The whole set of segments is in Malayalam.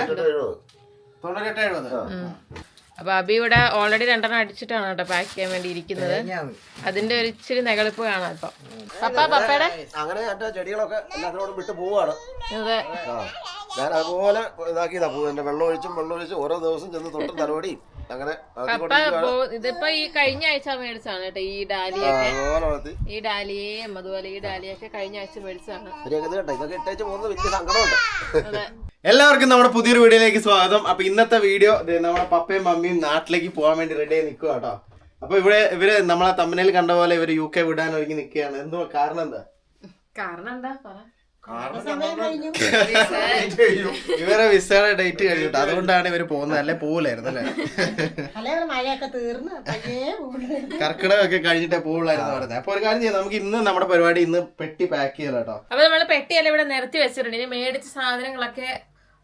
തൊണ്ണൂറ്റെട്ട് എഴുപത്. തൊണ്ണൂറ്റെട്ട് അപ്പൊ അബി ഇവിടെ ഓൾറെഡി രണ്ടെണ്ണം അടിച്ചിട്ടാണ് കേട്ടോ പാക്ക് ചെയ്യാൻ വേണ്ടി ഇരിക്കുന്നത് അതിന്റെ ഒരു ഇച്ചിരി നെകളിപ്പ് കാണാം ഇപ്പൊ. പപ്പ പപ്പയുടെ? അങ്ങനെ എന്റെ ചെടികളൊക്കെ എല്ലാത്തിനോടും വിട്ട് പോവാണ് അതെ. ഞാൻ അതുപോലെ ഇതാക്കിയതാ പൂ. എന്റെ വെള്ളം ഒഴിച്ചും വെള്ളം ഒഴിച്ചും ഓരോ ദിവസം ചെന്ന് തൊട്ടും തലോടിയും അങ്ങനെ ഇതിപ്പോ ഈ കഴിഞ്ഞ ആഴ്ച മേടിച്ചാണ് കേട്ടോ ഈ ഡാലിയൊക്കെ. ഈ ഡാലിയേയും അതുപോലെ ഈ ഡാലിയൊക്കെ കഴിഞ്ഞ ആഴ്ച മേടിച്ചാണ് ഇതൊക്കെ ഇട്ടേച്ച് വലിയ സങ്കടമുണ്ട്. അതെ. എല്ലാവർക്കും നമ്മുടെ പുതിയൊരു വീഡിയോയിലേക്ക് സ്വാഗതം. അപ്പൊ ഇന്നത്തെ വീഡിയോ ദേ നമ്മുടെ പപ്പയും മമ്മിയും നാട്ടിലേക്ക് പോകാൻ വേണ്ടി റെഡി ആയി നിൽക്കുക കേട്ടോ. അപ്പൊ ഇവിടെ ഇവർ നമ്മളെ തമ്മനയിൽ കണ്ട പോലെ ഇവർ യു കെ വിടാൻ ഒരുങ്ങി നിൽക്കുകയാണ് എന്തോ കാരണം എന്താ? കാരണം എന്താ? ഇവരെ വിസയുടെ ഡേറ്റ് കഴിഞ്ഞിട്ട് അതുകൊണ്ടാണ് ഇവർ പോകുന്നത്. അല്ലെ? പോവില്ലായിരുന്നു അല്ലെ? അല്ലേ? മഴയൊക്കെ തീർന്ന്. പയ്യേ പോകുന്നു കർക്കിടകമൊക്കെ കഴിഞ്ഞിട്ടേ പോവുള്ളായിരുന്നു പറഞ്ഞത്. അപ്പൊ ഒരു കാര്യം ചെയ്യാം. നമുക്ക് ഇന്ന് നമ്മുടെ പരിപാടി ഇന്ന് പെട്ടി പാക്ക് ചെയ്യണം കേട്ടോ. അപ്പൊ നമ്മൾ പെട്ടിയെല്ലാം ഇവിടെ നിരത്തി വെച്ചിട്ടുണ്ട്. ഇനി മേടിച്ച സാധനങ്ങളൊക്കെ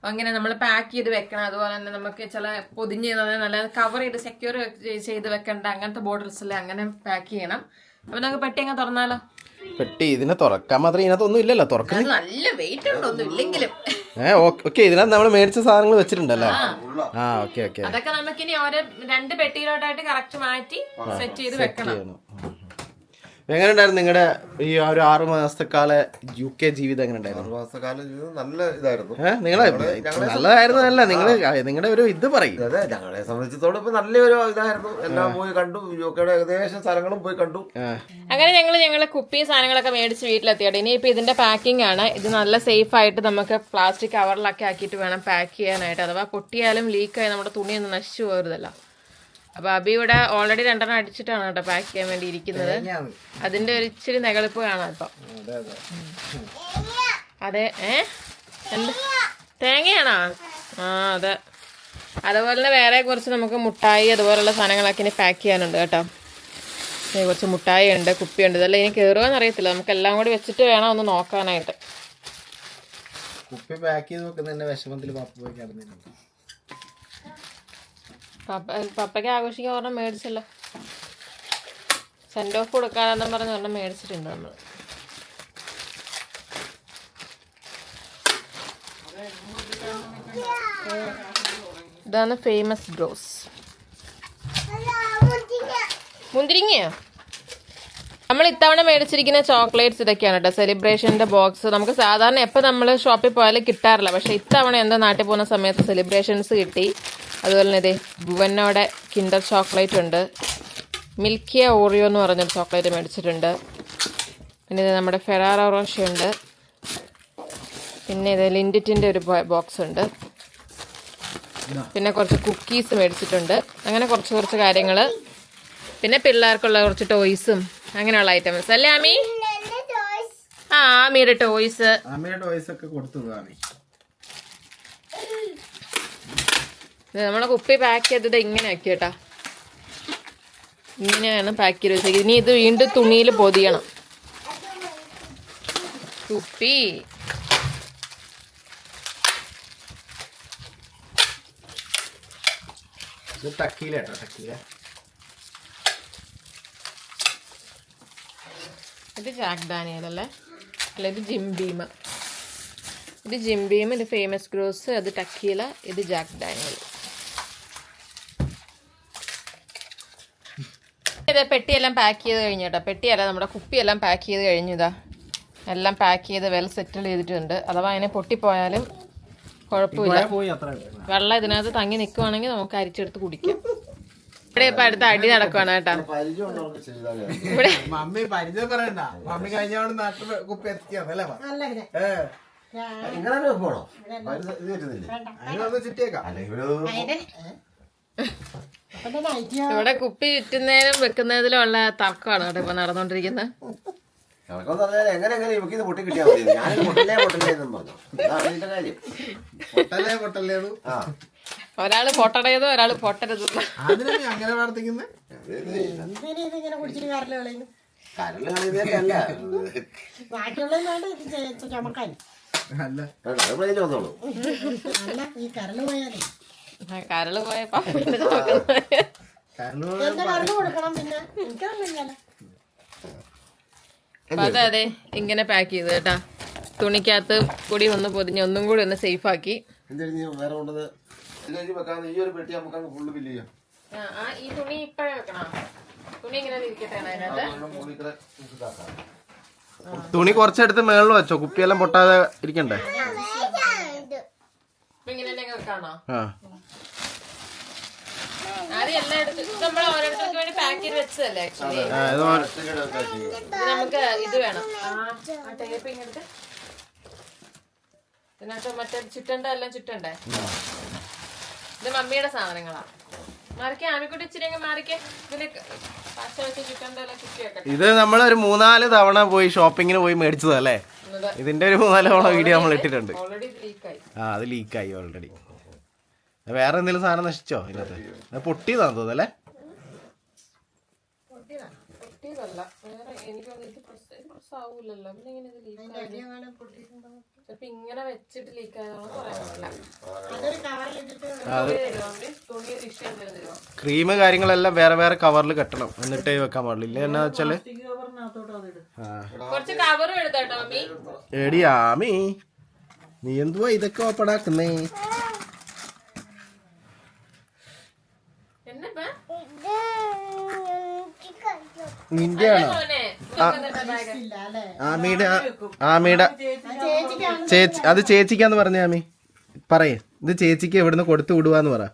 അങ്ങനെ നമ്മൾ പാക്ക് ചെയ്ത് വെക്കണം. അതുപോലെ തന്നെ നമുക്ക് ചില പൊതിഞ്ഞ് നല്ല കവർ ചെയ്ത് സെക്യൂർ ചെയ്ത് വെക്കേണ്ട അങ്ങനത്തെ ബോർഡർസ് അങ്ങനെ പാക്ക് ചെയ്യണം. അപ്പൊ നമുക്ക് പെട്ടി അങ്ങ് തുറന്നാലോ? പെട്ടി ഇതിനെ തുറക്കാൻ മാത്രം ഇതിനകത്തൊന്നും ഇല്ലല്ലോ തുറക്കാൻ നല്ല വെയിറ്റ് ഉണ്ടൊന്നും ഇല്ലെങ്കിലും. ഏഹ് ഓക്കെ ഇതിനകത്ത് നമ്മൾ മേടിച്ച സാധനങ്ങൾ വെച്ചിട്ടുണ്ടല്ലോ? ആ. Okay okay. അതൊക്കെ നമുക്കിനി ഓരോ രണ്ട് പെട്ടിയിലോട്ടായിട്ട് കറക്റ്റ് മാറ്റി സെറ്റ് ചെയ്ത് വെക്കണം. എങ്ങനെ ഉണ്ടായിരുന്നു നിങ്ങളുടെ ഈ ഒരു ആറ് മാസത്തെക്കാല യു കെ ജീവിതം എങ്ങനെ ഉണ്ടായിരുന്നു മാസക്കാലം ജീവിതം നല്ല ഇതായിരുന്നു. ഏഹ് നിങ്ങളെ നല്ലതായിരുന്നല്ല നിങ്ങൾ നിങ്ങളുടെ ഒരു ഇത് പറയും. അതെ ഞങ്ങളെ സംബന്ധിച്ചിടത്തോളം ഇപ്പൊ നല്ലൊരു ഇതായിരുന്നു. എല്ലാം പോയി കണ്ടു യു കെയുടെ ഏകദേശം സ്ഥലങ്ങളും പോയി കണ്ടു. അങ്ങനെ ഞങ്ങൾ ഞങ്ങൾ കുപ്പി സാധനങ്ങളൊക്കെ മേടിച്ച് വീട്ടിലെത്തിയോട്ടെ ഇനിയിപ്പോ ഇതിന്റെ പാക്കിംഗ് ആണ്. ഇത് നല്ല സേഫ് ആയിട്ട് നമുക്ക് പ്ലാസ്റ്റിക് കവറിലൊക്കെ ആക്കിയിട്ട് വേണം പാക്ക് ചെയ്യാനായിട്ട്. അഥവാ പൊട്ടിയാലും ലീക്കായി നമ്മുടെ തുണിയൊന്നും നശിച്ചു പോകരുതല്ലോ. അപ്പൊ അബി ഇവിടെ ഓൾറെഡി രണ്ടെണ്ണം അടിച്ചിട്ടാണ് കേട്ടോ പാക്ക് ചെയ്യാൻ വേണ്ടി ഇരിക്കുന്നത്. അതിന്റെ ഒരു ഇച്ചിരി നെകളിപ്പ് കാണാം ഇപ്പൊ. അതെ ഏ? എന്ത്? തേങ്ങയാണോ? ആ അതെ. അതുപോലെ തന്നെ വേറെ കുറച്ച് നമുക്ക് മുട്ടായി അതുപോലുള്ള സാധനങ്ങളൊക്കെ ഇനി പാക്ക് ചെയ്യാനുണ്ട് കേട്ടോ. കുറച്ച് മുട്ടായി ഉണ്ട് കുപ്പിയുണ്ട് ഇതെല്ലാം ഇനി കയറുമെന്ന് അറിയത്തില്ല. നമുക്ക് എല്ലാം കൂടി വെച്ചിട്ട് വേണം ഒന്ന് നോക്കാനായിട്ട്. കുപ്പി പാക്ക് ചെയ്ത് വെക്കുന്നതിന്റെ വിഷമത്തിൽ പപ്പ പോയി കിടന്നിട്ടുണ്ട്. പപ്പ പപ്പയ്ക്ക് ആഘോഷിക്കാൻ ഒരെണ്ണം മേടിച്ചല്ലോ. സെൻഡ് ഓഫ് കൊടുക്കാനെന്നും പറഞ്ഞ് ഒരെണ്ണം മേടിച്ചിട്ടുണ്ട് നമ്മൾ ഇതാണ് ഫേമസ് ബ്രോസ് മുന്തിരിങ്ങയോ? നമ്മൾ ഇത്തവണ മേടിച്ചിരിക്കുന്ന ചോക്ലേറ്റ്സ് ഇതൊക്കെയാണ് കേട്ടോ സെലിബ്രേഷന്റെ ബോക്സ് നമുക്ക് സാധാരണ എപ്പോൾ നമ്മൾ ഷോപ്പിൽ പോയാലും കിട്ടാറില്ല. പക്ഷേ ഇത്തവണ എന്താ നാട്ടിൽ പോകുന്ന സമയത്ത് സെലിബ്രേഷൻസ് കിട്ടി. അതുപോലെ തന്നെ ഇതേ ഭുവനോടെ കിൻഡർ ചോക്ലേറ്റ് ഉണ്ട്. മിൽക്കിയ ഓറിയോ എന്ന് പറഞ്ഞൊരു ചോക്ലേറ്റ് മേടിച്ചിട്ടുണ്ട്. പിന്നെ ഇത് നമ്മുടെ ഫെറാറ റോഷ ഉണ്ട്. പിന്നെ ഇത് ലിൻഡിറ്റിന്റെ ഒരു ബോക്സ് ഉണ്ട്. പിന്നെ കുറച്ച് കുക്കീസ് മേടിച്ചിട്ടുണ്ട്. അങ്ങനെ കുറച്ച് കുറച്ച് കാര്യങ്ങൾ പിന്നെ പിള്ളേർക്കുള്ള കുറച്ച് ടോയ്സും അങ്ങനെയുള്ള ഐറ്റംസ് അല്ലേ ആമി? ആ ആമിയുടെ ടോയ്സ് ആമിയുടെ ടോയ്സ് ഒക്കെ കൊടുത്തു കാണി നമ്മളെ കുപ്പി പാക്ക് ചെയ്തത് ഇങ്ങനെ ആക്കി കേട്ടാ. ഇങ്ങനെയാണ് പാക്ക് ചെയ്ത് വെച്ചേക്കുന്നത്. ഇനി ഇത് വീണ്ടും തുണിയിൽ പൊതിയണം. കുപ്പി. ഇത് കേട്ടോ ജാക്ക് ഡാനിയലല്ലേ? അല്ലേ ഇത് ജിംബീമ ഇത് ജിംബീമ ഇത് ഫേമസ് ഗ്രോസ് അത് ടക്കീല ഇത് ജാക്ക് ഡാനിയൽ. ഇത് പെട്ടിയെല്ലാം പാക്ക് ചെയ്ത് കഴിഞ്ഞു കേട്ടോ പെട്ടിയല്ല നമ്മുടെ കുപ്പിയെല്ലാം പാക്ക് ചെയ്ത് കഴിഞ്ഞു ഇതാ എല്ലാം പാക്ക് ചെയ്ത് വെൽ സെറ്റിൽ ചെയ്തിട്ടുണ്ട്. അഥവാ അതിനെ പൊട്ടിപ്പോയാലും കുഴപ്പമില്ല. വെള്ളം ഇതിനകത്ത് തങ്ങി നിൽക്കുവാണെങ്കിൽ നമുക്ക് അരിച്ചെടുത്ത് കുടിക്കാം. ഇവിടെ ഇപ്പൊ അടുത്ത അടി നടക്കുവാണ് കേട്ടോ. ഇവിടെ മമ്മി പരിചയം പറയണ്ട. മമ്മി കഴിഞ്ഞ നാട്ടിൽ കുപ്പി പരിചയം- ഇത് അതിനൊന്ന് ചുറ്റിയേക്കാം. ഇവിടെ കുപ്പി ചുറ്റുന്നതിനും വെക്കുന്നതിലും ഉള്ള തർക്കമാണ് കേട്ടോ ഇപ്പൊ നടന്നുകൊണ്ടിരിക്കുന്നത് കണക്കെന്ന് പറഞ്ഞാൽ എങ്ങനെ എങ്ങനെ ഇവക്ക് ഇത് പൊട്ടി കിട്ടിയാൽ മതി. ഞാൻ എന്നും പറഞ്ഞു. അതാണ് ഇതിന്റെ കാര്യം. ആ. ഒരാൾ പൊട്ടടയതും ഒരാൾ പൊട്ടരുത് അങ്ങനെ കളിയൊക്കെ അല്ല. പ്ലേറ്റ് വന്നോളൂ. അല്ല ഈ കരൾ പോയാലേ. കരൾ പോയ പാമ്പിനെ നോക്കുന്നത് കാരണം എന്റെ കരൽ കൊടുക്കണം പിന്നെ. എനിക്കറിയില്ല അപ്പൊ അതെ അതെ ഇങ്ങനെ പാക്ക് ചെയ്ത് കേട്ടാ. തുണിക്കകത്ത് കൂടി ഒന്ന് പൊതിഞ്ഞ് ഒന്നും കൂടി ഒന്ന് സേഫ് ആക്കി. ഈ തുണി ഇപ്പഴേ വെക്കണം. തുണി ഇങ്ങനെ ഇരിക്കട്ടെ അതിനകത്ത്? തുണി കുറച്ചെടുത്ത് മേളിൽ വെച്ചോ കുപ്പിയെല്ലാം പൊട്ടാതെ ഇരിക്കണ്ടേ? ആ. ഇത് നമ്മൾ ഓരോരുത്തർക്ക് വേണ്ടി പാക്ക് ചെയ്ത് വെച്ചതല്ലേ ആക്ച്വലി നമുക്ക് ഇത് വേണം. ആ ടേപ്പ് ഇങ്ങോട്ട് ഇതിനകത്ത് മറ്റേ ചുറ്റണ്ട എല്ലാം ചുറ്റണ്ടേ? ഇത് മമ്മിയുടെ സാധനങ്ങളാ. മാറിക്കേ ആമിക്കുട്ടി ഇച്ചിരി അങ്ങ് മാറിക്കേ. ഇതിൽ പശ വെച്ച് ചുറ്റണ്ട എല്ലാം ചുറ്റി വെക്കട്ടെ ഇത് നമ്മൾ ഒരു മൂന്നാൽ തവണ പോയി ഷോപ്പിങ്ങിന് പോയി മേടിച്ചതല്ലേ ഇതിന്റെ ഒരു മൂന്നാൽ തവണ വീഡിയോ നമ്മൾ ഇട്ടിട്ടുണ്ട്. ഓൾറെഡി ലീക്കായി ആ അത് ലീക്കായി ഓൾറെഡി വേറെ എന്തെങ്കിലും സാധനം നശിച്ചോ ഇതിനകത്ത്? അത് പൊട്ടിയതാന്ന് തോന്നുന്നല്ലേ ഇങ്ങനെ വെച്ചിട്ട് ലീക്ക് ക്രീം കാര്യങ്ങളെല്ലാം വേറെ വേറെ കവറിൽ കെട്ടണം. എന്നിട്ടേ വെക്കാൻ പാടില്ല ഇല്ല എന്നാ വെച്ചാൽ? എടിയാമി എടി ആമി നീ എന്തുവാ ഇതൊക്കെ ഓപ്പണാക്കുന്നേ നിന്റെ ആണോ ആമിയുടെ ആമിയുടെ ചേച്ചി അത് ചേച്ചിക്കാന്ന് പറഞ്ഞ ആമി. പറയേ. ഇത് ചേച്ചിക്ക് എവിടുന്ന് കൊടുത്തു വിടുവാന്ന് പറ.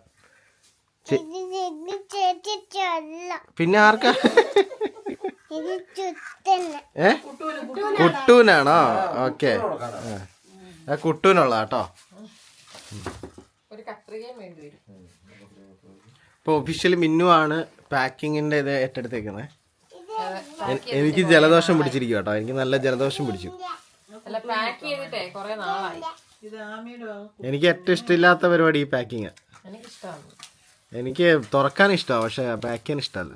പിന്നെ ആർക്കാ? ഏ? കുട്ടൂനാണോ? ഓക്കെ. ആ കുട്ടൂനുള്ള കേട്ടോ. ഇപ്പൊ ഒഫീഷ്യലി മിന്നു ആണ് പാക്കിങ്ങിന്റെ ഇത് ഏറ്റെടുത്തേക്കുന്നത്. എനിക്ക് ജലദോഷം പിടിച്ചിരിക്കും കേട്ടോ. എനിക്ക് നല്ല ജലദോഷം പിടിച്ചു. അല്ല പാക്ക് ചെയ്തിട്ടേ കൊറേ നാളായി. ഇത് ആമിയുടെ എനിക്ക് ഏറ്റവും ഇഷ്ടമില്ലാത്ത പരിപാടി ഈ പാക്കിങ്. എനിക്ക് തുറക്കാൻ ഇഷ്ടമാണ് പക്ഷെ പാക്ക് ചെയ്യാൻ ഇഷ്ടമല്ല.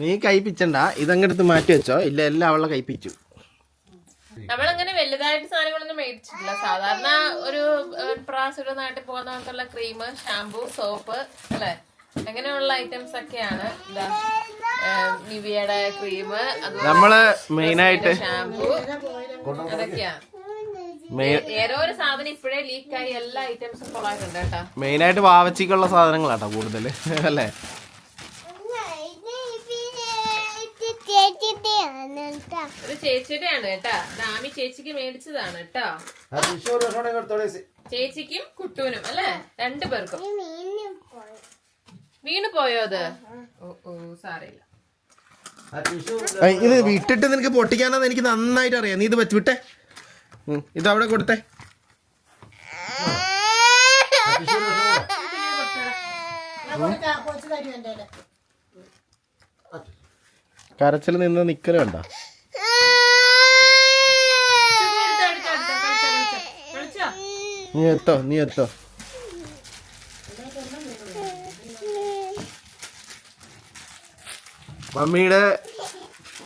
നീ കൈപ്പിച്ചണ്ട ഇതങ്ങടുത്ത് മാറ്റി വെച്ചോ. ഇല്ല എല്ലാം അവളെ കൈപ്പിച്ചു നമ്മളങ്ങനെ വലുതായിട്ട് സാധനങ്ങളൊന്നും മേടിച്ചിട്ടില്ല. സാധാരണ ഒരു ഒരു പ്രാവശ്യം നാട്ടിൽ പോകുന്നവർക്കുള്ള ക്രീം ഷാമ്പു സോപ്പ് അല്ലെ? അങ്ങനെയുള്ള ഐറ്റംസ് ഒക്കെയാണ്. നിവിയുടെ ക്രീം നമ്മൾ മെയിനായിട്ട് ഷാമ്പു അതൊക്കെയാണ് മെയിൻ ആയിട്ട് ഒരു സാധനം ഇപ്പോഴേ ലീക്കായി എല്ലാ ഐറ്റംസും കൊള്ളായിട്ടുണ്ട് കേട്ടാ. മെയിനായിട്ട് വാവച്ചിക്കുള്ള സാധനങ്ങളാട്ടോ കൂടുതൽ അല്ലേ? ഇത് ചേച്ചിയുടെയാണ് കേട്ടാ. ദാമി ചേച്ചിക്ക് മേടിച്ചതാണ് കേട്ടോ. ചേച്ചിക്കും കുട്ടൂനും അല്ലേ? രണ്ടു പേർക്കും വീണ് പോയോ അത്? ഓ ഇത് വിട്ടിട്ട് നിനക്ക് പൊട്ടിക്കാനാന്ന് എനിക്ക് നന്നായിട്ട് അറിയാം. നീ ഇത് വെച്ച് വിട്ടേ. ഇത് അവിടെ കൊടുത്തേ. കരച്ചിൽ നിന്ന് നിക്കൽ വേണ്ട. നീ എത്തോ നീ എത്തോ. മമ്മിയുടെ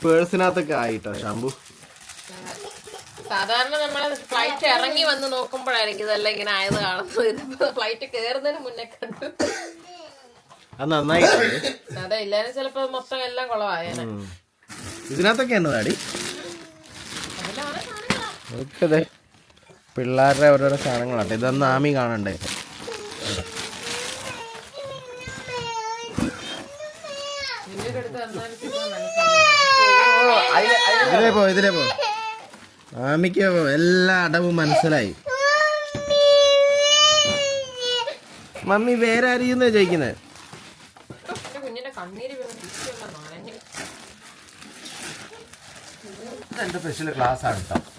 പേഴ്സിനകത്തൊക്കെ ആയിട്ടോ ഷാംപു? സാധാരണ നമ്മൾ ഫ്ലൈറ്റ് ഇറങ്ങി വന്ന് നോക്കുമ്പോഴായിരിക്കും ഇതെല്ലാം ഇങ്ങനെ ആയത് കാണുന്നത്. ഇതിപ്പോ ഫ്ലൈറ്റ് കയറുന്നതിന് മുന്നേ കണ്ടു. അത് നന്നായി അതെ ഇല്ലാതെ ചിലപ്പോ മൊത്തം എല്ലാം കുളമായേനെ ഇതിനകത്തൊക്കെ എന്നതാടി പിള്ളേരുടെ ഓരോരോ സാധനങ്ങളാട്ടെ ഇതൊന്നും ആമി കാണണ്ടേ നിന്റെ അടുത്ത് വന്നാലും പിന്നെ മനസ്സിലാവും. ഇതിലേ പോ ഇതിലേ പോ ആമിക്ക് എല്ലാ അടവും മനസ്സിലായി. മമ്മി വേറെ അറിയുന്ന ചോദിക്കുന്നത്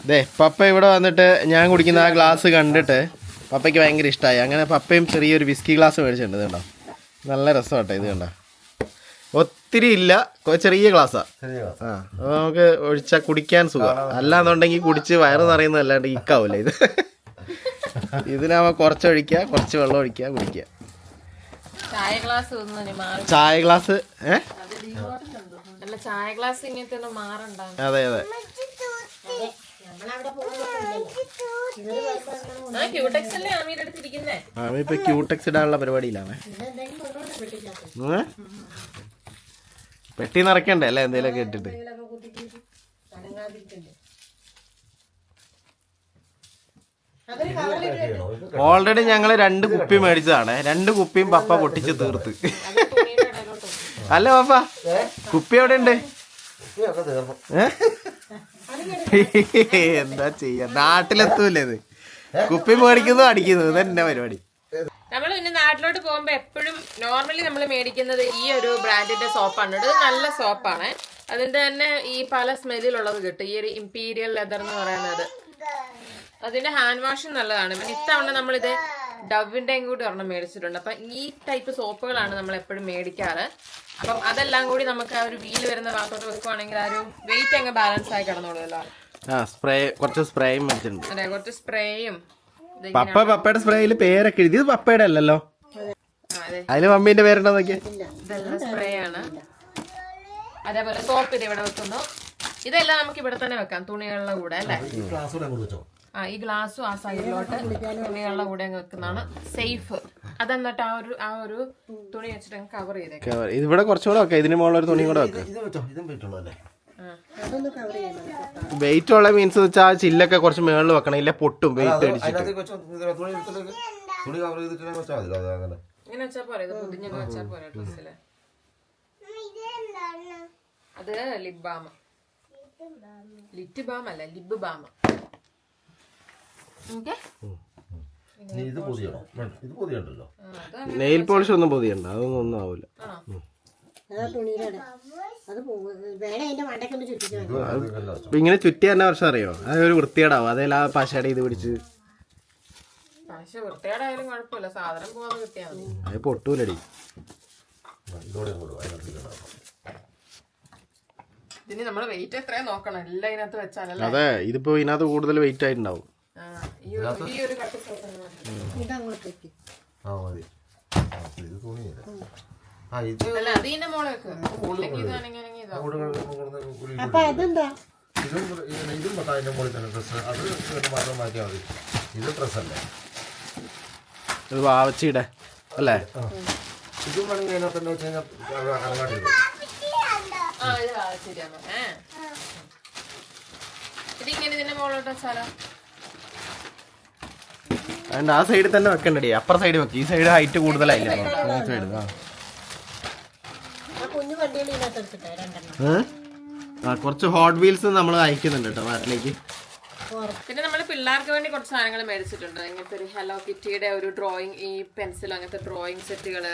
കേട്ടോ പപ്പ ഇവിടെ വന്നിട്ട് ഞാൻ കുടിക്കുന്ന ആ ഗ്ലാസ് കണ്ടിട്ട് പപ്പയ്ക്ക് ഭയങ്കര ഇഷ്ടമായി അങ്ങനെ പപ്പയും ചെറിയൊരു വിസ്കി ഗ്ലാസ് മേടിച്ചിട്ടുണ്ട് ഇത് കണ്ടോ? നല്ല രസമാട്ടെ ഇത് കണ്ടോ? ഒത്തിരി ഇല്ല. ചെറിയ ഗ്ലാസ്സാ ആ അപ്പൊ നമുക്ക് ഒഴിച്ചാൽ കുടിക്കാൻ സുഖം. അല്ലാന്നുണ്ടെങ്കിൽ കുടിച്ച് വയറ് നിറയുന്നതല്ലാണ്ട് ഇക്കാവൂല ഇത്. ഇതിനാവുമ്പോ കുറച്ച് ഒഴിക്കുക കുറച്ച് വെള്ളം ഒഴിക്കുക കുടിക്കുക. ചായ ഗ്ലാസ് ഏ? അതെ അതെ നമ്മളവിടെ പോകുന്നില്ല ആ ക്യൂടെക്സ് അല്ലേ ആമീടെ അടുത്തിരിക്കുന്നേ ആമി ഇപ്പൊ ക്യൂടെക്സ് ഇടാനുള്ള പരിപാടിയിലാണ് പിന്നെ എന്തെങ്കിലും കൊണ്ടോട്ട് പെട്ടിക്കകത്ത് ഏ? പെട്ടി നിറയ്ക്കണ്ടേ? അല്ലേ? എന്തെങ്കിലുമൊക്കെ ഇട്ടിട്ട്. ഓൾറെഡി ഞങ്ങൾ രണ്ട് കുപ്പി മേടിച്ചതാണ്. രണ്ട് കുപ്പിയും പപ്പ പൊട്ടിച്ച് തീർത്ത്. അല്ല പപ്പ? കുപ്പി എവിടെ ഉണ്ട്? എന്താ ചെയ്യാ? നാട്ടിലെത്തൂലേ ഇത്? കുപ്പി മേടിക്കുന്നു അടിക്കുന്നു ഇതെന്നെ പരിപാടി? നമ്മൾ പിന്നെ നാട്ടിലോട്ട് പോകുമ്പോൾ എപ്പോഴും നോർമലി നമ്മൾ മേടിക്കുന്നത് ഈ ഒരു ബ്രാൻഡിന്റെ സോപ്പാണ് ഇത് നല്ല സോപ്പാണ് അതിന്റെ തന്നെ ഈ പല സ്മെല്ലിലുള്ളത് കിട്ടും. ഈ ഒരു ഇമ്പീരിയൽ ലെതർ എന്ന് പറയുന്നത്. അതിന്റെ ഹാൻഡ് വാഷും നല്ലതാണ്. പിന്നെ ഇത്തവണ നമ്മളിത് ഡവിന്റെയും കൂടി ഒരെണ്ണം മേടിച്ചിട്ടുണ്ട്. അപ്പം ഈ ടൈപ്പ് സോപ്പുകളാണ് നമ്മൾ എപ്പോഴും മേടിക്കാറ്. അപ്പം അതെല്ലാം കൂടി നമുക്ക് ആ ഒരു വീൽ വരുന്ന ഭാഗത്തോട്ട് വെക്കുവാണെങ്കിൽ ആ ഒരു വെയിറ്റ് അങ്ങ് ബാലൻസ് ആയി കിടന്നോളൂല്ലോ സ്പ്രേ കുറച്ച് സ്പ്രേയും അതെ കുറച്ച് സ്പ്രേയും പപ്പ പപ്പയുടെ സ്പ്രേയിൽ പേരൊക്കെ എഴുതി. ഇത് പപ്പയുടെ അല്ലല്ലോ. അതിന് അതിൽ മമ്മീന്റെ പേരുണ്ടോ നോക്കിയ? ഇതെല്ലാം സ്പ്രേ ആണ് അതേപോലെ സോപ്പ് ഇത് ഇവിടെ വെക്കുന്നു. ഇതെല്ലാം നമുക്ക് ഇവിടെ തന്നെ വെക്കാം തുണികളുടെ കൂടെ അല്ലേ? ഈ ക്ലാസ് കൂടെ അങ്ങോട്ട് വെച്ചോ. ആ ഈ ഗ്ലാസ്സും ആ സൈഡിലോട്ട് തുണികളുടെ കൂടെ അങ്ങ് വെക്കുന്നതാണ് സേഫ് അതെന്നിട്ട് ആ ഒരു ആ ഒരു തുണി വെച്ചിട്ട് കവർ ചെയ്തേക്കാം. Cover. ഇവിടെ കുറച്ചുകൂടെ വെക്കാം. ഇതിന് മുകളിൽ ഒരു തുണി കൂടെ വെക്കാം. വെയിറ്റ് ഉള്ള മീൻസ് വെച്ചാൽ ആ ചില്ലൊക്കെ കുറച്ച് മേളിൽ വെക്കണം. ഇല്ല പൊട്ടും. വെയിറ്റ് അടിച്ചിട്ട്. തുണി കവർ ചെയ്തിട്ട് വെച്ചാൽ മതി. അത് അങ്ങനെ ഇങ്ങനെ വെച്ചാൽ പോരെ? ഇത് പൊതിഞ്ഞൊക്കെ വെച്ചാൽ പോരെ ഡ്രസ്സിൽ? അത് ലിപ് ബാം ലിറ്റ് ബാം അല്ല ലിബ് ബാമ നെയിൽ പോളിഷ് ഒന്നും പൊതിയണ്ട. അതൊന്നും ഒന്നും ആവില്ല ഇങ്ങനെ ചുറ്റി തന്നെ വർഷം അറിയോ? അതൊരു വൃത്തിയേടാവും അതേല ആ പശയുടെ ഇത് പിടിച്ച്. അത് പൊട്ടൂലടി. ആ, ഇതോടെ അങ്ങോട്ട് വാ, അതിനകത്ത് ഇടണം. നമ്മൾ വെയിറ്റ് എത്രയും നോക്കണം? എല്ലാം ഇതിനകത്ത് വെച്ചാലല്ലേ? അതെ ഇതിപ്പോ ഇതിനകത്ത് കൂടുതൽ വെയിറ്റ് ആയിട്ടുണ്ടാവും. ഇത് തുണിയല്ലേ? അപ്പൊ അതെന്താ? ഇതും ഇതും വെക്കാം അതിന്റെ മുകളിൽ തന്നെ ഡ്രസ്സ് അത് പിന്നെ മാത്രം മാറ്റിയാൽ മതി. ഇത് ഡ്രസ്സല്ലേ ഇത് വാവച്ചിയുടെ അല്ലേ? ആ. ഇതും വേണമെങ്കിൽ അതിനകത്ത് തന്നെ വെച്ച് കഴിഞ്ഞാൽ സൈഡിൽ തന്നെ വെക്കണ്ടടി. അപ്പുറ സൈഡ് വെക്ക്. ഈ സൈഡ് ഹൈറ്റ് കൂടുതലായില്ലേ? സൈഡ് ആ. ആ കുറച്ച് ഹോട്ട് വീൽസ് നമ്മൾ അയക്കുന്നുണ്ട് കേട്ടോ നാട്ടിലേക്ക്. പിന്നെ നമ്മൾ പിള്ളേർക്ക് വേണ്ടി കുറച്ച് സാധനങ്ങൾ മേടിച്ചിട്ടുണ്ട്. ഇങ്ങനത്തെ ഒരു ഹലോ കിറ്റിയുടെ ഒരു ഡ്രോയിങ് ഈ പെൻസിൽ അങ്ങനത്തെ ഡ്രോയിങ് സെറ്റുകൾ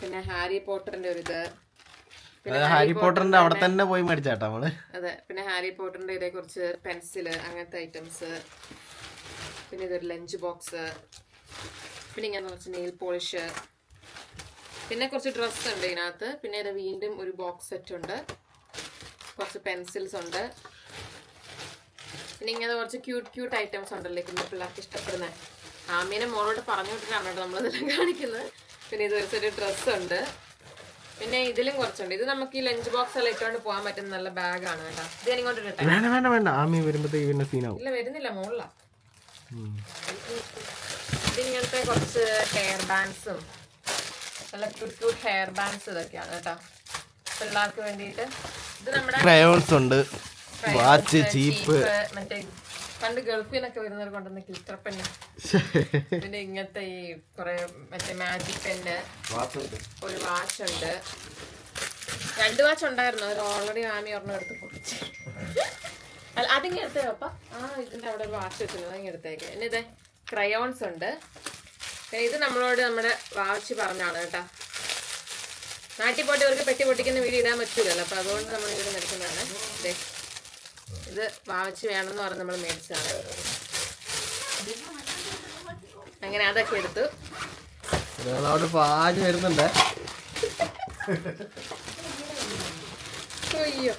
പിന്നെ ഹാരി പോട്ടറിന്റെ ഒരു ഇത്. പിന്നെ ഹാരി പോട്ടറിന്റെ അവിടെ തന്നെ പോയി മേടിച്ചാട്ടോ നമ്മൾ. അതെ പിന്നെ ഹാരി പോട്ടറിന്റെ ഇതേ കുറച്ച് പെൻസിൽ അങ്ങനത്തെ ഐറ്റംസ് പിന്നെ ഇതൊരു ലഞ്ച് ബോക്സ് പിന്നെ ഇങ്ങനെ കുറച്ച് നെയിൽ പോളിഷ് പിന്നെ കുറച്ച് ഡ്രസ്സ് ഉണ്ട് ഇതിനകത്ത്. പിന്നെ ഇത് വീണ്ടും ഒരു ബോക്സ് സെറ്റ് ഉണ്ട്. കുറച്ച് പെൻസിൽസ് ഉണ്ട്. പിന്നെ ഇങ്ങനെ കുറച്ച് ക്യൂട്ട് ക്യൂട്ട് ഐറ്റംസ് ഉണ്ടല്ലേ കുഞ്ഞു പിള്ളേർക്ക് ഇഷ്ടപ്പെടുന്ന. ആമീനെ മോളോട് പറഞ്ഞു വിട്ടിട്ടാണ് കേട്ടോ നമ്മളിതെല്ലാം കാണിക്കുന്നത്. പിന്നെ ഇത് ഒരു സെറ്റ് ഡ്രസ്സ് ഉണ്ട്. പിന്നെ ഇതിലും കുറച്ചുണ്ട്. ഇത് നമുക്ക് ഈ ലഞ്ച് ബോക്സ് എല്ലാം ഇട്ടുകൊണ്ട് പോകാൻ പറ്റുന്ന നല്ല ബാഗാണ് കേട്ടോ. ഇത് വേണ്ട വേണ്ട വേണ്ട. ആമി വരുമ്പോഴത്തേക്ക് പിന്നെ സീനാവും ഇല്ല വരുന്നില്ല മോളിലാ. ഇതിങ്ങനത്തെ കുറച്ച് ഹെയർ ബാൻഡ്സും നല്ല ക്യൂട്ട് ക്യൂട്ട് ഹെയർ ബാൻഡ്സ് ഇതൊക്കെയാണ് കേട്ടോ. പിള്ളേർക്ക് വേണ്ടിയിട്ട്. ഇത് നമ്മുടെ ക്രയോൺസ് ഉണ്ട്. വാച്ച് ചീപ്പ് മറ്റേ പണ്ട് ഗൾഫിനൊക്കെ വരുന്നവർ കൊണ്ടുവന്ന ഗ്ലിറ്റർ പെണ്ണ് പിന്നെ ഇങ്ങനത്തെ ഈ കുറെ മറ്റേ മാജിക് പെന്ന് ഒരു വാച്ച് ഉണ്ട്. രണ്ട് വാച്ച് ഉണ്ടായിരുന്നു. അതിൽ ഓൾറെഡി ആമി ഒരെണ്ണം എടുത്ത് പൊട്ടിച്ച് അല്ല അതിങ്ങ് എടുത്തേ അപ്പ ആ ഇതിന്റെ അവിടെ ഒരു വാച്ച് വെച്ചിട്ടുണ്ട് അതിങ്ങ് എടുത്തേക്ക്. പിന്നെ ഇതേ ക്രയോൺസ് ഉണ്ട്. ഇത് നമ്മളോട് നമ്മുടെ വാച്ച് പറഞ്ഞാണ് കേട്ടോ. നാട്ടിൽ പോയിട്ട് ഇവർക്ക് പെട്ടി പൊട്ടിക്കുന്ന വീട് ഇടാൻ പറ്റൂലല്ലോ അപ്പൊ അതുകൊണ്ട് നമ്മൾ ഇവിടെ മേടിക്കുന്നതാണ്. ഇത് വാവച്ച് വേണമെന്ന് പറഞ്ഞ് നമ്മൾ മേടിച്ചതാണ്. അങ്ങനെ അതൊക്കെ എടുത്തു. അവിടെ പാഞ്ഞ് വരുന്നുണ്ട്. അയ്യോ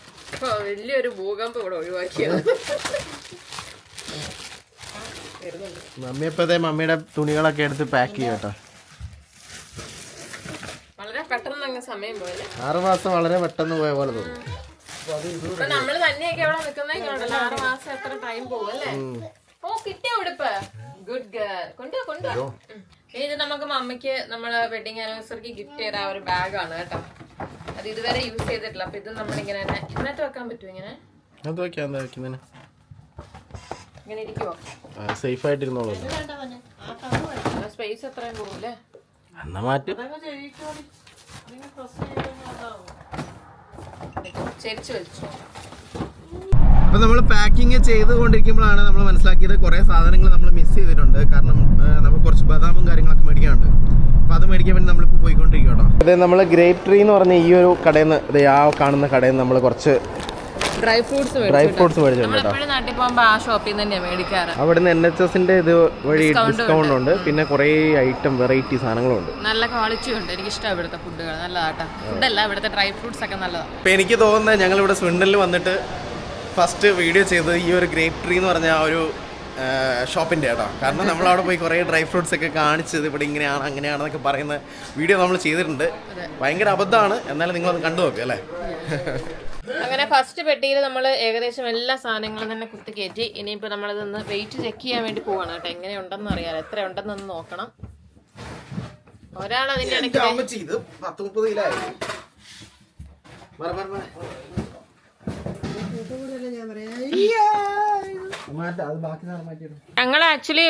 വലിയൊരു ഭൂകമ്പം ഇവിടെ ഒഴിവാക്കിയത്. മമ്മി ഇപ്പത്തെ മമ്മിയുടെ തുണികളൊക്കെ എടുത്ത് പാക്ക് ചെയ്യാം കേട്ടോ. വളരെ പെട്ടെന്ന് അങ്ങ് സമയം പോയല്ലേ? ആറ് മാസം വളരെ പെട്ടെന്ന് പോയ പോലെ തോന്നുന്നു നമ്മൾ തന്നെയൊക്കെ ആറ് മാസം എത്ര ടൈം പോകും അല്ലേ? ഓ കിട്ടിയ ഉടുപ്പ്? Good girl. ഇത് നമുക്ക് മമ്മിക്ക് നമ്മളെ വെഡിങ് ആനിവേഴ്സറിക്ക് ഗിഫ്റ്റ് ചെയ്ത ഒരു ബാഗാണ് കേട്ടോ. അത് ഇതുവരെ യൂസ് ചെയ്തിട്ടില്ല. അപ്പൊ ഇത് നമ്മളിങ്ങനെ തന്നെ ഇതിനകത്ത് വെക്കാൻ പറ്റുമോ ഇങ്ങനെ? അത് വെക്കാം എന്താ വെക്കുന്നതിന്? ഇങ്ങനെ ഇരിക്കുവോ? സേഫ് ആയിട്ടിരുന്നോളൂ. സ്പേസ് എത്രയും പോകൂല്ലേ എന്നാ മാറ്റും. ചെരിച്ച് വലിച്ചു. അപ്പൊ നമ്മൾ പാക്കിങ് ചെയ്തുകൊണ്ടിരിക്കുമ്പോഴാണ് നമ്മൾ മനസ്സിലാക്കിയത് കുറേ സാധനങ്ങൾ നമ്മൾ മിസ് ചെയ്തിട്ടുണ്ട്. കാരണം നമ്മൾ കുറച്ച് ബദാമും കാര്യങ്ങളൊക്കെ മേടിക്കാനുണ്ട്. അപ്പൊ അത് മേടിക്കാൻ വേണ്ടി നമ്മളിപ്പോൾ പോയിക്കൊണ്ടിരിക്കും കേട്ടോ. അതെ നമ്മൾ ഗ്രേപ്പ് ട്രീ എന്ന് പറഞ്ഞ ഈ ഒരു കടയിൽ നിന്ന് ആ കാണുന്ന കടയിൽ നിന്ന് നമ്മൾ കുറച്ച് ഡ്രൈ ഫ്രൂട്ട്സ് ഡ്രൈ ഫ്രൂട്ട്സ് മേടിച്ചിട്ടുണ്ട് കേട്ടോ. നമ്മളെപ്പോഴും നാട്ടിൽ പോകുമ്പോൾ ആ ഷോപ്പിൽ നിന്ന് തന്നെയാണ് മേടിക്കാറ്. അവിടെ നിന്ന് എൻ എച്ച് എസിന്റെ ഇത് വഴി ഡിസ്കൗണ്ട് ഉണ്ട്. പിന്നെ കുറേ ഐറ്റം വെറൈറ്റി സാധനങ്ങളുണ്ട് നല്ല ക്വാളിറ്റി ഉണ്ട്. എനിക്ക് ഇഷ്ടം ഇവിടുത്തെ ഫുഡുകൾ നല്ലതാട്ടോ. ഫുഡല്ല ഇവിടുത്തെ ഡ്രൈ ഫ്രൂട്ട്സ് ഒക്കെ നല്ലതാണ് ഇപ്പം എനിക്ക് തോന്നുന്നത് ഞങ്ങൾ ഇവിടെ സ്വിണ്ടലിൽ വന്നിട്ട് ഫസ്റ്റ് വീഡിയോ ചെയ്തത് ഈ ഒരു ഗ്രേപ്പ് ട്രീ എന്ന് പറഞ്ഞ ആ ഒരു ഷോപ്പിന്റെ കേട്ടോ കാരണം നമ്മൾ അവിടെ പോയി കുറേ ഡ്രൈ ഫ്രൂട്ട്സ് ഒക്കെ കാണിച്ചത് ഇവിടെ ഇങ്ങനെയാണ് അങ്ങനെയാണെന്നൊക്കെ പറയുന്ന വീഡിയോ നമ്മൾ ചെയ്തിട്ടുണ്ട്. ഭയങ്കര അബദ്ധമാണ്. എന്നാലും നിങ്ങളത് കണ്ടു നോക്കുക അല്ലേ അങ്ങനെ ഫസ്റ്റ് പെട്ടിയിൽ നമ്മൾ ഏകദേശം എല്ലാ സാധനങ്ങളും തന്നെ കുത്തി കയറ്റി ഇനിയിപ്പോൾ നമ്മളിതൊന്ന് വെയിറ്റ് ചെക്ക് ചെയ്യാൻ വേണ്ടി പോവാണ് കേട്ടോ. എങ്ങനെയുണ്ടെന്ന് അറിയാലോ. എത്ര ഉണ്ടെന്നൊന്ന് നോക്കണം. ഒരാൾ അതിന്റെ ഇടയ്ക്ക് ഇത് പത്ത് മുപ്പത് കിലോ ഞങ്ങൾ ആക്ച്വലി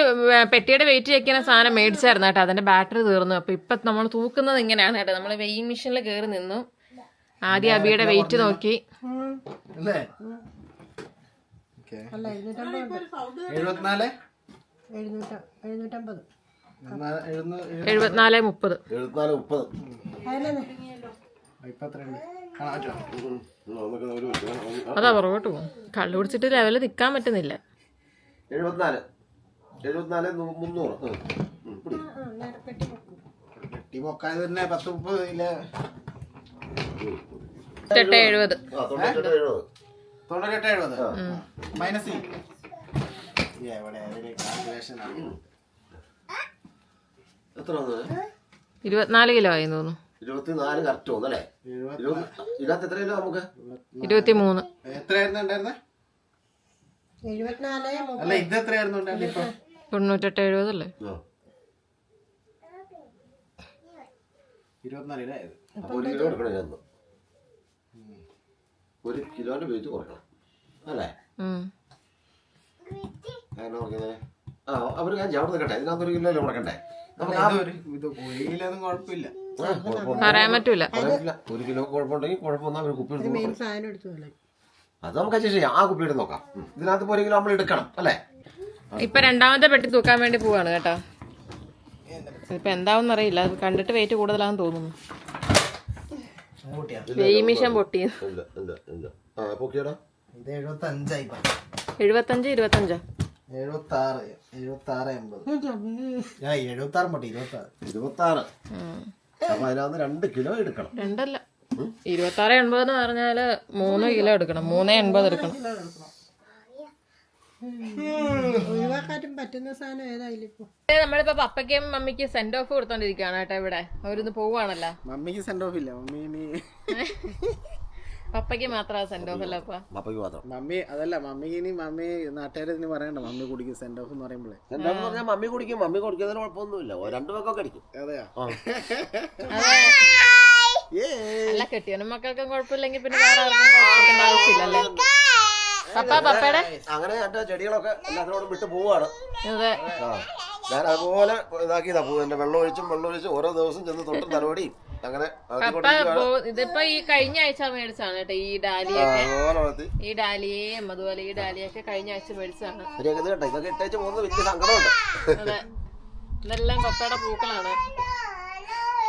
പെട്ടിയുടെ വെയിറ്റ് ചെയ്യുന്ന സാധനം മേടിച്ചായിരുന്നു കേട്ടോ. അതിന്റെ ബാറ്ററി തീർന്നു. അപ്പൊ ഇപ്പൊ നമ്മൾ തൂക്കുന്നത് ഇങ്ങനെയാണ് കേട്ടോ. നമ്മൾ വെയിങ് മെഷീനിൽ കയറി നിന്നു. ആദ്യം അബിയുടെ വെയിറ്റ് നോക്കി. അല്ലേ? എഴുപത്തിനാല്? എഴുന്നൂറ്റമ്പത്. എഴുപത്തിനാല് മുപ്പത്. എഴുപത്തിനാല് മുപ്പത്. അതാ പുറകോട്ട് പോകും കള്ളു കുടിച്ചിട്ട് ലെവൽ നിൽക്കാൻ പറ്റുന്നില്ല. എഴുപത്തിനാല്. എഴുപത്തിനാല് മുന്നൂറ്. ഉം. ഉം, പിടി. വെട്ടി പൊക്കാതെ തന്നെ പത്ത് മുപ്പത് കിലോ എട്ട് എഴുപത് ആ തൊണ്ണൂറ്റെട്ട് എഴുപത്. തൊണ്ണൂറ്റെട്ട് എഴുപത്. മൈനസ് ഇരുപത്തിനാല് കിലോ ആയി തോന്നുന്നു. ഇരുപത്തിനാല് കറക്റ്റ് എഴുപത് ഇരുപത് ഇതിനകത്ത് എത്ര കിലോ നമുക്ക്? ഇരുപത്തി മൂന്ന് എത്രയായിരുന്നു ഉണ്ടായിരുന്നെ? അല്ല ഇത് എത്രയായിരുന്നു തൊണ്ണൂറ്റെട്ട് എഴുപതല്ലേ ആ. ഇരുപത്തിനാല് കിലോ ആയത്. അപ്പൊ ഒരു കിലോ എടുക്കണം ഞാൻ. ഒരു കിലോന്റെ വെയിറ്റ് കുറയ്ക്കണം അല്ലേ? ഉം. അങ്ങനെ കുറയ്ക്കുന്നത് ആ അവർ ഞാൻ ചവിട്ട് നിൽക്കട്ടെ ഇതിനകത്ത് ഒരു കിലോ കൊടുക്കണ്ടേ? നമുക്ക് ആ ഒരു ഇത് കോഴിയിലൊന്നും കുഴപ്പമില്ല. ആ, പറയാൻ പറ്റൂല. ഒരു കിലോ കുഴപ്പമുണ്ടെങ്കിൽ കുഴപ്പമൊന്നും അവർ കുപ്പി എടുത്ത് അത് നമുക്ക് ആ കുപ്പി എടുത്ത് നോക്കാം. ഇതിനകത്ത് ഒരു കിലോ നമ്മൾ എടുക്കണം അല്ലേ? ഇപ്പൊ രണ്ടാമത്തെ പെട്ടി തൂക്കാൻ വേണ്ടി പോവാണ് കേട്ടോ. ഇപ്പൊ എന്താവും അറിയില്ല കണ്ടിട്ട് വെയിറ്റ് കൂടുതലാണെന്ന് തോന്നുന്നു. ഇത് എഴുപത്തഞ്ച് ഇരുപത്തഞ്ചോ. എഴുപത്തി ആറ് എഴുപത്തി ആറ് എൺപത്. ഞാൻ എഴുപത്തി ആറ് പോട്ടെ ഇരുപത്തി ആറ് ഇരുപത്തി ആറ് അപ്പൊ അതിനകത്ത് രണ്ട് കിലോ എടുക്കണം. രണ്ടല്ല. ഇരുപത്തി ആറ് എൺപത് എന്ന് പറഞ്ഞാൽ മൂന്ന് കിലോ എടുക്കണം. മൂന്ന് എൺപത് എടുക്കണം. ഒഴിവാക്കാനും പറ്റുന്ന സാധനം ഏതായാലും ഇപ്പൊ നമ്മളിപ്പോ പപ്പയ്ക്കും മമ്മിക്കും സെന്റ് ഓഫ് കൊടുത്തോണ്ടിരിക്കാണ് കേട്ടോ ഇവിടെ. അവരൊന്ന് പോവാണല്ലോ മമ്മിക്ക് സെന്റ് ഓഫ് ഇല്ല. മമ്മി ഇനി പപ്പയ്ക്ക് മാത്രമാ സെന്റ് ഓഫ് അല്ല അപ്പൊ? പപ്പയ്ക്ക് മാത്രം. മമ്മി അതല്ല മമ്മിക്ക് ഇനി മമ്മി നാട്ടുകാരെ ഇതിന് പറയണ്ട. മമ്മി കുടിക്കും സെന്റ് ഓഫ് എന്ന് പറയുമ്പോഴേ ഓഫ് പറഞ്ഞാൽ മമ്മി കുടിക്കും. മമ്മി കുടിക്കുന്നതിന് കുഴപ്പമൊന്നുമില്ല. ഓ, രണ്ടു പേർക്കൊക്കെ അടിക്കും. അതെയാ. അല്ല കെട്ടിയനും മക്കൾക്കും കുഴപ്പമില്ലെങ്കിൽ പിന്നെ വേറെ ആർക്കും ആവശ്യമില്ലല്ലേ. പപ്പ പപ്പയുടെ? അങ്ങനെ എന്റെ ചെടികളൊക്കെ എല്ലാത്തിനോടും വിട്ട് പോവാണ്. അതെ. ഞാൻ അതുപോലെ ഇതാക്കിയതാ പൂ എന്റെ വെള്ളം ഒഴിച്ചും വെള്ളം ഒഴിച്ചും ഓരോ ദിവസം ചെന്ന് തൊട്ടും തലോടിയും അങ്ങനെ പപ്പ. ഇതിപ്പോ ഈ കഴിഞ്ഞ ആഴ്ച മേടിച്ചാണ് കേട്ടോ ഈ ഡാലിയൊക്കെ. ഈ ഡാലിയേയും അതുപോലെ ഈ ഡാലിയൊക്കെ കഴിഞ്ഞ ആഴ്ച മേടിച്ചാണ് ഇതൊക്കെ ഇട്ടേച്ച് പോകുന്നത് വലിയ സങ്കടമുണ്ട്. ഇതെല്ലാം പപ്പയുടെ പൂക്കളാണ്.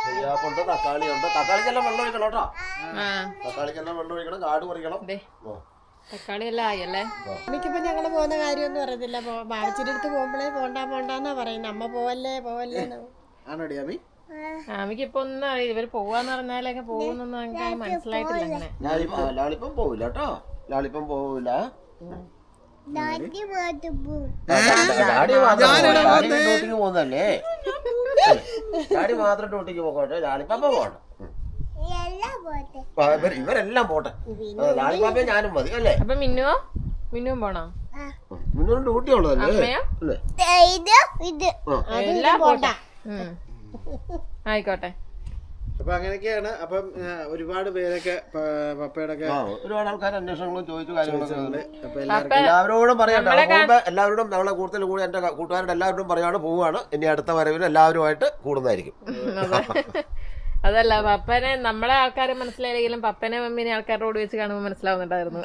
ശരിയാപ്പുണ്ട് തക്കാളിയുണ്ട് തക്കാളിക്കെല്ലാം വെള്ളം ഒഴിക്കണം കേട്ടോ. തക്കാളിക്കെല്ലാം വെള്ളം ഒഴിക്കണം കാട് പറിക്കണം. തക്കാളി എല്ലാം ആയല്ലേ എനിക്കിപ്പോ ഞങ്ങൾ പോകുന്ന കാര്യമൊന്നും അറിയത്തില്ല. ബാബച്ചിയുടെ അടുത്ത് പോകുമ്പോഴേ പോണ്ടാ പോണ്ടാന്നാ പറയുന്നത് അമ്മ പോവല്ലേ പോവല്ലേ എന്ന്. ആണോടി അമ്മി? ആമിക്ക് ഇപ്പൊ ഒന്നും അറിയില്ല ഇവർ പോവാന്ന് പറഞ്ഞാലൊക്കെ പോകുന്നൊന്നും ഞങ്ങൾക്ക് മനസ്സിലായിട്ടില്ല അങ്ങനെ. ലാലിപ്പം പോവില്ല കേട്ടോ ലാളിപ്പം പോവില്ല ഡാഡി മാത്രം ഡാഡി ഡ്യൂട്ടിക്ക് പോകുന്നല്ലേ ഡാഡി മാത്രം ഡ്യൂട്ടിക്ക് പോകട്ടെ ലാലിപ്പാപ്പ പോകണം ആ, ഇവർ ഇവരെല്ലാം പോട്ടെ. ലാലിപ്പാപ്പ ഞാനും മതി അല്ലേ? അപ്പൊ മിന്നുവോ? മിന്നുവും പോണോ? മുന്നോട്ട് ഡ്യൂട്ടി ഉള്ളതല്ലേ? അമ്മയോ? അല്ലേ? എല്ലാം പോട്ടെ. ഉം. ആയിക്കോട്ടെ. അപ്പൊ അങ്ങനെയൊക്കെയാണ്. അപ്പം ആ, ഒരുപാട് പേരൊക്കെ പ- പപ്പയുടെ ഒക്കെ ആ ഒരുപാട് ആൾക്കാർ അന്വേഷണങ്ങളും ചോദിച്ചു കാര്യങ്ങളൊക്കെ ഉണ്ട്. അപ്പൊ എല്ലാവർക്കും എല്ലാവരോടും പറയട്ടെ പോകുമ്പോ എല്ലാവരോടും നമ്മളെ കൂടുതൽ കൂടി എന്റെ കൂട്ടുകാരുടെ എല്ലാവരോടും പറയാണ് പോവാണ് ഇനി അടുത്ത വരവിന് എല്ലാവരുമായിട്ട് കൂടുന്നതായിരിക്കും. അതല്ല പപ്പനെ നമ്മളെ ആൾക്കാരെ മനസ്സിലായില്ലെങ്കിലും പപ്പനെ മമ്മീനെ ആൾക്കാരോട് വെച്ച് കാണുമ്പോൾ മനസ്സിലാവുന്നുണ്ടായിരുന്നു.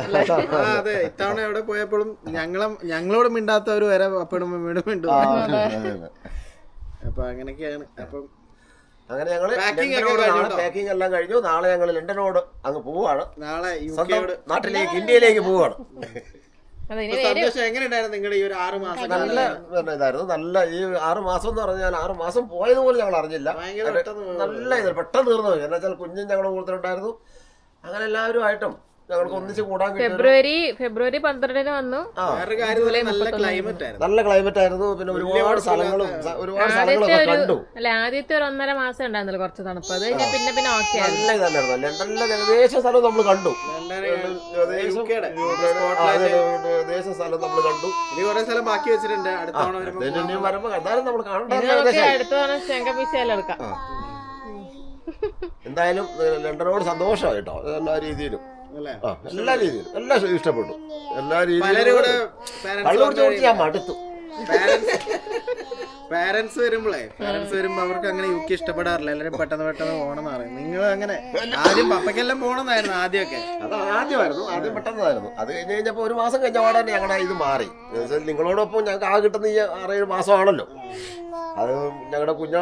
അതെ. ഇത്തവണ എവിടെ പോയപ്പോഴും ഞങ്ങളും ഞങ്ങളോട് മിണ്ടാത്തവര് വരെ പപ്പയുടെ മമ്മിയോട് മിണ്ടു. അപ്പൊ അങ്ങനെയൊക്കെയാണ്. അപ്പം അങ്ങനെ ഞങ്ങൾ പാക്കിംഗ് എല്ലാം കഴിഞ്ഞു. നാളെ ഞങ്ങൾ ലണ്ടനോട് അങ്ങ് പോവാണ്. നാളെ നാട്ടിലേക്ക് ഇന്ത്യയിലേക്ക് പോവാണ്. അതെ ഇനി സന്തോഷം എങ്ങനെയുണ്ടായിരുന്നു നിങ്ങളുടെ ഈ ഒരു ആറ് മാസം നല്ല പിന്നെ ഇതായിരുന്നു. നല്ല ഈ ആറ് മാസം എന്ന് പറഞ്ഞാൽ ആറ് മാസം പോയത് പോലും ഞങ്ങൾ അറിഞ്ഞില്ല. നല്ല ഇത് പെട്ടെന്ന് തീർന്നു എന്നുവെച്ചാൽ എന്ന് വെച്ചാൽ കുഞ്ഞും ഞങ്ങളുടെ കൂടുതലുണ്ടായിരുന്നു അങ്ങനെ എല്ലാവരും ആയിട്ടും ഞങ്ങൾക്ക് ഒന്നിച്ച് കൂടാൻ കിട്ടിയ ഒരു- ഫെബ്രുവരി ഫെബ്രുവരി പന്ത്രണ്ടിന് വന്നു. നല്ല ക്ലൈമറ്റ് ആയിരുന്നു. നല്ല ക്ലൈമറ്റ് ആയിരുന്നു. പിന്നെ ഒരുപാട് സ്ഥലങ്ങളും ഒരുപാട് സ്ഥലങ്ങളൊക്കെ ഒരു കണ്ടു. അല്ല ആദ്യത്തെ ഒരു ഒന്നര മാസം ഉണ്ടായിരുന്നല്ലോ കുറച്ച് തണുപ്പ്. അത് കഴിഞ്ഞാൽ പിന്നെ പിന്നെ ഓക്കെ നല്ല ഇതല്ലായിരുന്നു ലണ്ടനിലെ ഏകദേശം സ്ഥലം നമ്മൾ കണ്ടു. ഏകദേശം സ്ഥലം നമ്മൾ കണ്ടു. ഇനി കുറെ സ്ഥലം ബാക്കി വെച്ചിട്ടുണ്ട്. അടുത്ത തവണ വരുമ്പോ എന്തായാലും നമ്മൾ കാണേണ്ട അടുത്ത തവണ ശങ്ക എന്തായാലും ലണ്ടനോട് സന്തോഷമായിട്ടോ. എല്ലാ രീതിയിലും. ആ എല്ലാ രീതിയിലും. എല്ലാം ഇഷ്ടപ്പെട്ടു. എല്ലാ രീതിയിലും കള്ളു കുടിച്ച് കുടിച്ച് ഞാൻ മടുത്തു. പാരന്റ്സ് വരുമ്പോളേ പാരന്റ്സ് വരുമ്പോ അവർക്ക് അങ്ങനെ യു കെ ഇഷ്ടപ്പെടാറില്ല. എല്ലാരും പെട്ടെന്ന് പെട്ടെന്ന് പോകണം പറയും. നിങ്ങൾ അങ്ങനെ ആദ്യം പപ്പയ്ക്കെല്ലാം പോകണമെന്നായിരുന്നു ആദ്യമൊക്കെ. അത് ആദ്യമായിരുന്നു. ആദ്യം പെട്ടെന്നായിരുന്നു. അത് കഴിഞ്ഞ് കഴിഞ്ഞപ്പോ ഒരു മാസം കഴിഞ്ഞ പാടാൻ ഞങ്ങളുടെ ഇത് മാറി. നിങ്ങളോടൊപ്പം ഞങ്ങൾക്ക് ആ കിട്ടുന്ന ഈ ആറേഴ് മാസമാണല്ലോ. അത് ഞങ്ങളുടെ കുഞ്ഞ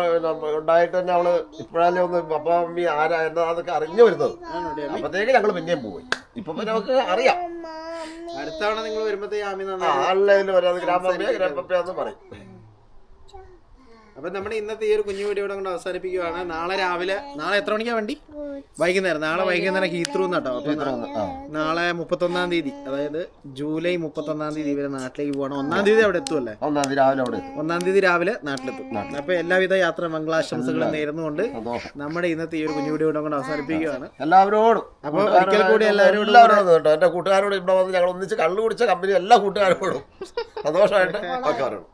ഉണ്ടായിട്ട് തന്നെ അവൾ ഇപ്പോഴല്ലേ ഒന്ന് പപ്പ മമ്മി ആരാ എന്താന്നൊക്കെ അറിഞ്ഞു വരുന്നത്. അപ്പത്തേക്ക് ഞങ്ങൾ പിന്നെയും പോയി. ഇപ്പൊ പിന്നെ നമുക്ക് അറിയാം. അടുത്തവണ നിങ്ങൾ വരുമ്പോഴത്തേക്ക് ആമി ആ നന്നായി ആളിലും ഗ്രാമപ്പയാന്ന് പറയും. അപ്പൊ നമ്മുടെ ഇന്നത്തെ ഈ ഒരു കുഞ്ഞു വീഡിയോ കൊണ്ട് അവസാനിപ്പിക്കുകയാണ് നാളെ രാവിലെ നാളെ എത്ര മണിക്കാ വണ്ടി? വൈകുന്നേരം. നാളെ വൈകുന്നേരം ഹീത്രൂ എന്നാട്ടോ അപ്പൊ നാളെ മുപ്പത്തൊന്നാം തീയതി. അതായത് ജൂലൈ മുപ്പത്തൊന്നാം തീയതി ഇവരെ നാട്ടിലേക്ക് പോകണം ഒന്നാം തീയതി അവിടെ എത്തുമല്ലേ ഒന്നാം തീയതി രാവിലെ അവിടെ ഒന്നാം തീയതി രാവിലെ നാട്ടിലെത്തും. അപ്പൊ എല്ലാവിധ യാത്ര മംഗളാശംസകളും നേരുന്നുകൊണ്ട് നമ്മുടെ ഇന്നത്തെ ഈ ഒരു കുഞ്ഞു വീഡിയോ കൊണ്ട് അവസാനിപ്പിക്കുകയാണ് എല്ലാവരോടും. അപ്പൊ ഒരിക്കൽ കൂടി എല്ലാവരോടും എല്ലാവരോടും കേട്ടോ. എന്റെ കൂട്ടുകാരോട് ഇവിടെ വന്ന് ഞങ്ങൾ ഒന്നിച്ച് കള്ളു കുടിച്ച കമ്പനി എല്ലാ കൂട്ടുകാരോടും. സന്തോഷമായിട്ട് പറയണം